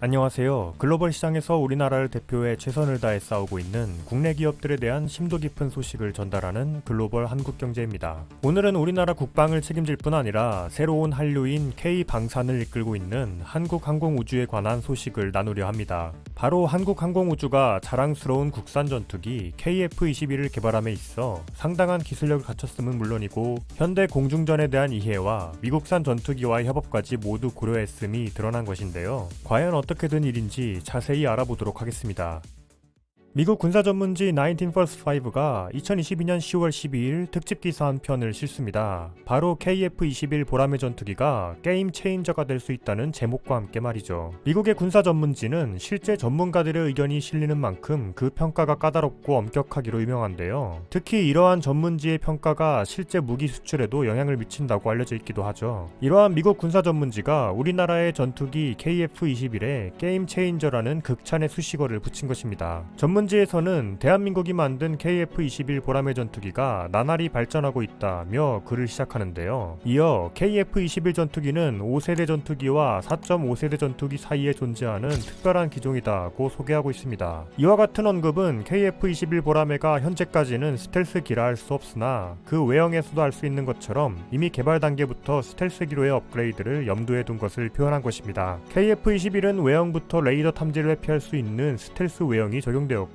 안녕하세요. 글로벌 시장에서 우리나라를 대표해 최선을 다해 싸우고 있는 국내 기업들에 대한 심도 깊은 소식을 전달하는 글로벌 한국경제입니다. 오늘은 우리나라 국방을 책임질 뿐 아니라 새로운 한류인 K방산을 이끌고 있는 한국항공우주에 관한 소식을 나누려 합니다. 바로 한국항공우주가 자랑스러운 국산 전투기 KF-21을 개발함에 있어 상당한 기술력을 갖췄음은 물론이고 현대 공중전에 대한 이해와 미국산 전투기와의 협업까지 모두 고려했음이 드러난 것인데요. 과연 어떻게 된 일인지 자세히 알아보도록 하겠습니다. 미국 군사 전문지 19 First 5가 2022년 10월 12일 특집 기사 한 편을 실습니다. 바로 KF-21 보라매 전투기가 게임 체인저가 될 수 있다는 제목과 함께 말이죠. 미국의 군사 전문지는 실제 전문가들의 의견이 실리는 만큼 그 평가가 까다롭고 엄격하기로 유명한데요. 특히 이러한 전문지의 평가가 실제 무기 수출에도 영향을 미친다고 알려져 있기도 하죠. 이러한 미국 군사 전문지가 우리나라의 전투기 KF-21에 게임 체인저라는 극찬의 수식어를 붙인 것입니다. 전문 지에서는 대한민국이 만든 KF-21 보라매 전투기가 나날이 발전하고 있다며 글을 시작하는데요. 이어 KF-21 전투기는 5세대 전투기와 4.5세대 전투기 사이에 존재하는 특별한 기종이다고 소개하고 있습니다. 이와 같은 언급은 KF-21 보라매가 현재까지는 스텔스기라 할 수 없으나 그 외형에서도 알 수 있는 것처럼 이미 개발 단계부터 스텔스기로의 업그레이드를 염두에 둔 것을 표현한 것입니다. KF-21은 외형부터 레이더 탐지를 회피할 수 있는 스텔스 외형이 적용되었고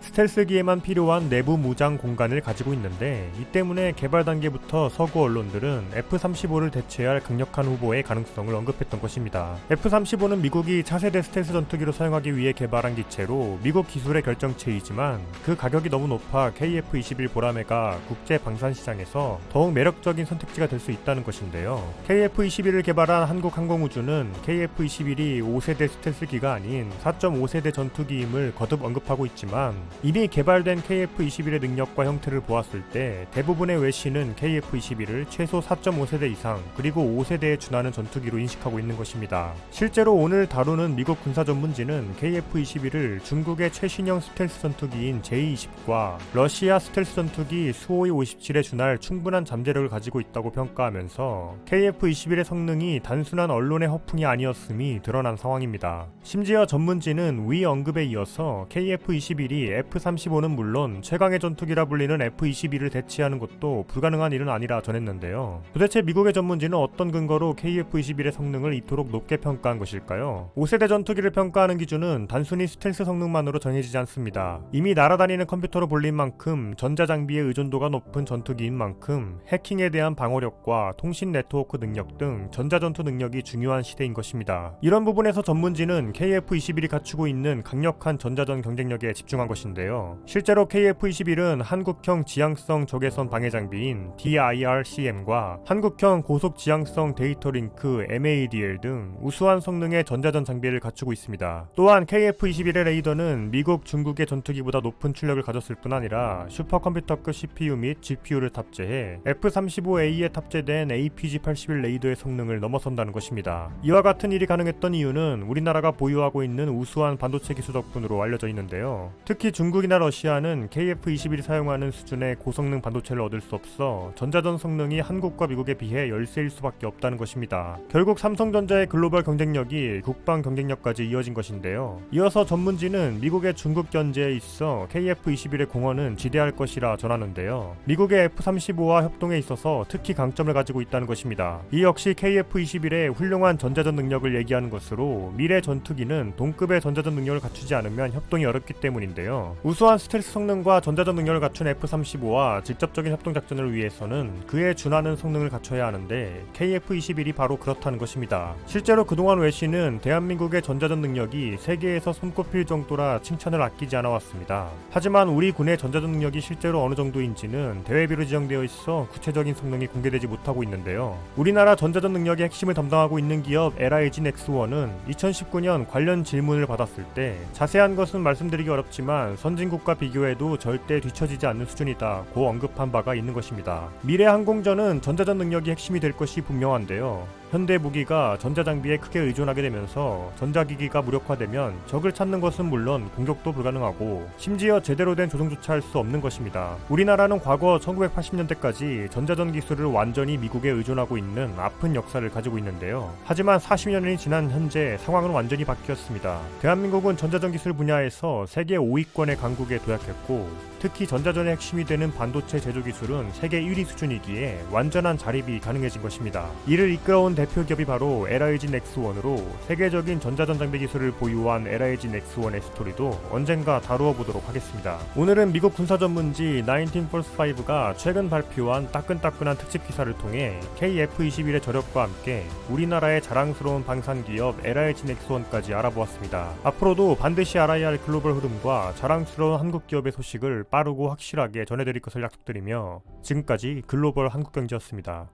스텔스기에만 필요한 내부 무장 공간을 가지고 있는데 이 때문에 개발 단계부터 서구 언론들은 F-35를 대체할 강력한 후보의 가능성을 언급했던 것입니다. F-35는 미국이 차세대 스텔스 전투기로 사용하기 위해 개발한 기체로 미국 기술의 결정체이지만 그 가격이 너무 높아 KF-21 보라매가 국제 방산 시장에서 더욱 매력적인 선택지가 될 수 있다는 것인데요. KF-21을 개발한 한국항공우주는 KF-21이 5세대 스텔스기가 아닌 4.5세대 전투기임을 거듭 언급하고 있지만 이미 개발된 KF-21의 능력과 형태를 보았을 때 대부분의 외신은 KF-21을 최소 4.5세대 이상 그리고 5세대에 준하는 전투기로 인식하고 있는 것입니다. 실제로 오늘 다루는 미국 군사 전문지는 KF-21을 중국의 최신형 스텔스 전투기인 J-20과 러시아 스텔스 전투기 수호이 57에 준할 충분한 잠재력을 가지고 있다고 평가하면서 KF-21의 성능이 단순한 언론의 허풍이 아니었음이 드러난 상황입니다. 심지어 전문지는 위 언급에 이어서 KF-21 이 F-35는 물론 최강의 전투기라 불리는 F-22를 대체하는 것도 불가능한 일은 아니라 전했는데요. 도대체 미국의 전문지는 어떤 근거로 KF-21의 성능을 이토록 높게 평가한 것일까요? 5세대 전투기를 평가하는 기준은 단순히 스텔스 성능만으로 정해지지 않습니다. 이미 날아다니는 컴퓨터로 불린 만큼 전자장비의 의존도가 높은 전투기인 만큼 해킹에 대한 방어력과 통신 네트워크 능력 등 전자전투 능력이 중요한 시대인 것입니다. 이런 부분에서 전문지는 KF-21이 갖추고 있는 강력한 전자전 경쟁력에 집중한 것인데요. 실제로 KF-21은 한국형 지향성 적외선 방해 장비인 DIRCM과 한국형 고속 지향성 데이터 링크 MADL 등 우수한 성능의 전자전 장비를 갖추고 있습니다. 또한 KF-21의 레이더는 미국, 중국의 전투기보다 높은 출력을 가졌을 뿐 아니라 슈퍼컴퓨터급 CPU 및 GPU를 탑재해 F-35A에 탑재된 APG-81 레이더의 성능을 넘어선다는 것입니다. 이와 같은 일이 가능했던 이유는 우리나라가 보유하고 있는 우수한 반도체 기술 덕분으로 알려져 있는데요. 특히 중국이나 러시아는 KF-21이 사용하는 수준의 고성능 반도체를 얻을 수 없어 전자전 성능이 한국과 미국에 비해 열세일 수밖에 없다는 것입니다. 결국 삼성전자의 글로벌 경쟁력이 국방 경쟁력까지 이어진 것인데요. 이어서 전문지는 미국의 중국 견제에 있어 KF-21의 공헌은 지대할 것이라 전하는데요. 미국의 F-35와 협동에 있어서 특히 강점을 가지고 있다는 것입니다. 이 역시 KF-21의 훌륭한 전자전 능력을 얘기하는 것으로 미래 전투기는 동급의 전자전 능력을 갖추지 않으면 협동이 어렵기 때문 인데요. 우수한 스텔스 성능과 전자전 능력을 갖춘 F-35와 직접적인 협동 작전을 위해서는 그에 준하는 성능을 갖춰야 하는데 KF-21이 바로 그렇다는 것입니다. 실제로 그동안 외신은 대한민국의 전자전 능력이 세계에서 손꼽힐 정도라 칭찬을 아끼지 않아 왔습니다. 하지만 우리 군의 전자전 능력이 실제로 어느 정도인지는 대외비로 지정되어 있어 구체적인 성능이 공개되지 못하고 있는데요. 우리나라 전자전 능력의 핵심을 담당하고 있는 기업 LIG 넥스원은 2019년 관련 질문을 받았을 때 자세한 것은 말씀드리기 어렵 지만 선진국과 비교해도 절대 뒤처지지 않는 수준이다 고 언급한 바가 있는 것입니다. 미래 항공전은 전자전 능력이 핵심이 될 것이 분명한데요. 현대 무기가 전자장비에 크게 의존하게 되면서 전자기기가 무력화되면 적을 찾는 것은 물론 공격도 불가능하고 심지어 제대로 된 조종조차 할 수 없는 것입니다. 우리나라는 과거 1980년대까지 전자전 기술을 완전히 미국에 의존하고 있는 아픈 역사를 가지고 있는데요. 하지만 40년이 지난 현재 상황은 완전히 바뀌었습니다. 대한민국은 전자전 기술 분야에서 세계 5위권의 강국에 도약했고 특히 전자전의 핵심이 되는 반도체 제조 기술은 세계 1위 수준이기에 완전한 자립이 가능해진 것입니다. 이를 이끌어온 대표 기업이 바로 LIG 넥스원으로 세계적인 전자전 장비 기술을 보유한 LIG 넥스원의 스토리도 언젠가 다루어 보도록 하겠습니다. 오늘은 미국 군사 전문지 1945가 최근 발표한 따끈따끈한 특집 기사를 통해 KF-21의 저력과 함께 우리나라의 자랑스러운 방산 기업 LIG 넥스원까지 알아보았습니다. 앞으로도 반드시 알아야 할 글로벌 흐름과 자랑스러운 한국 기업의 소식을 빠르고 확실하게 전해드릴 것을 약속드리며 지금까지 글로벌 한국경제였습니다.